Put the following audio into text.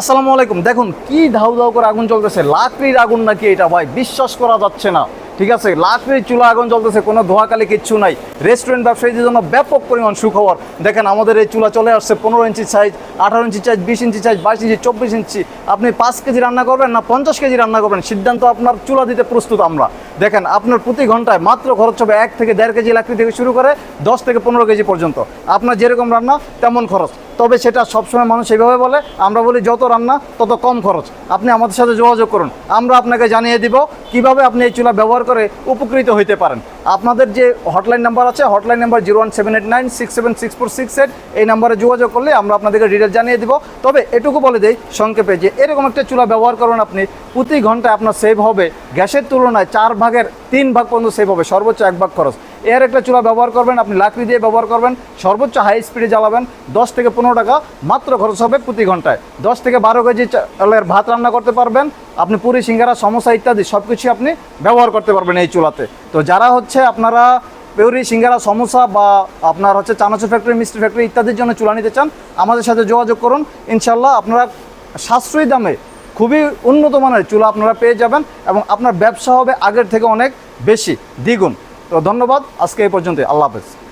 আসসালামু আলাইকুম। দেখুন, কি ধাউ ধাউ করে আগুন চলতেছে লাকড়ির আগুন নাকি এটা ভাই? বিশ্বাস করা যাচ্ছে না। ঠিক আছে? লাকড়ির চুলা আগুন চলতেছে কোনো ধোয়াকালি কিচ্ছু নাই। রেস্টুরেন্ট ব্যবসায়ীদের জন্য ব্যাপক পরিমাণ সুখবর। দেখেন, আমাদের এই চুলা চলে আসছে পনেরো ইঞ্চি সাইজ আঠারো ইঞ্চি সাইজ বিশ ইঞ্চি সাইজ বাইশ ইঞ্চি, চব্বিশ ইঞ্চি। আপনি পাঁচ কেজি রান্না করবেন না পঞ্চাশ কেজি রান্না করবেন? সিদ্ধান্ত আপনার চুলা দিতে প্রস্তুত আমরা। দেখেন, আপনার প্রতি ঘন্টায় মাত্র খরচ হবে এক থেকে দেড় কেজি লাকড়ি থেকে শুরু করে দশ থেকে পনেরো কেজি পর্যন্ত। আপনার যেরকম রান্না, তেমন খরচ। তবে সেটা সবসময় মানুষ এইভাবে বলে, আমরা বলি যত রান্না, তত কম খরচ। আপনি আমাদের সাথে যোগাযোগ করুন। আমরা আপনাকে জানিয়ে দিব কীভাবে আপনি এই চুলা ব্যবহার করে উপকৃত হইতে পারেন। আপনাদের যে হটলাইন নাম্বার আছে hotline number zero one seven eight nine six seven six four six eight এই নাম্বারে যোগাযোগ করলে আমরা আপনাদেরকে ডিটেল জানিয়ে দিব। তবে এটুকু বলে দেই, সংক্ষেপে যে এরকম একটা চুলা ব্যবহার করুন আপনি, প্রতি ঘন্টায় আপনার সেভ হবে গ্যাসের তুলনায় চার ভাগের তিন ভাগ পর্যন্ত সেভ হবে, সর্বোচ্চ এক ভাগ খরচ। এর একটা চুলা ব্যবহার করবেন, আপনি লাকড়ি দিয়ে ব্যবহার করবেন, সর্বোচ্চ হাই স্পিডে জ্বালাবেন, দশ থেকে পনেরো টাকা মাত্র খরচ হবে প্রতি ঘন্টায়। দশ থেকে বারো কেজি চালের ভাত রান্না করতে পারবেন, আপনি পুরি, সিঙ্গারা, সমোসা ইত্যাদি সব কিছুই আপনি ব্যবহার করতে পারবেন এই চুলাতে। তো যারা হচ্ছে আপনারা পেউরি সিঙ্গারা, সমোসা বা আপনার হচ্ছে চানাচুর ফ্যাক্টরি মিষ্টি ফ্যাক্টরি ইত্যাদির জন্য চুলা নিতে চান, আমাদের সাথে যোগাযোগ করুন। ইনশাল্লাহ আপনারা সাশ্রয়ী দামে খুবই উন্নত মানের চুলা আপনারা পেয়ে যাবেন এবং আপনার ব্যবসা হবে আগের থেকে অনেক বেশি দ্বিগুণ। তো ধন্যবাদ, আজকে এই পর্যন্ত আল্লাহ হাফেজ।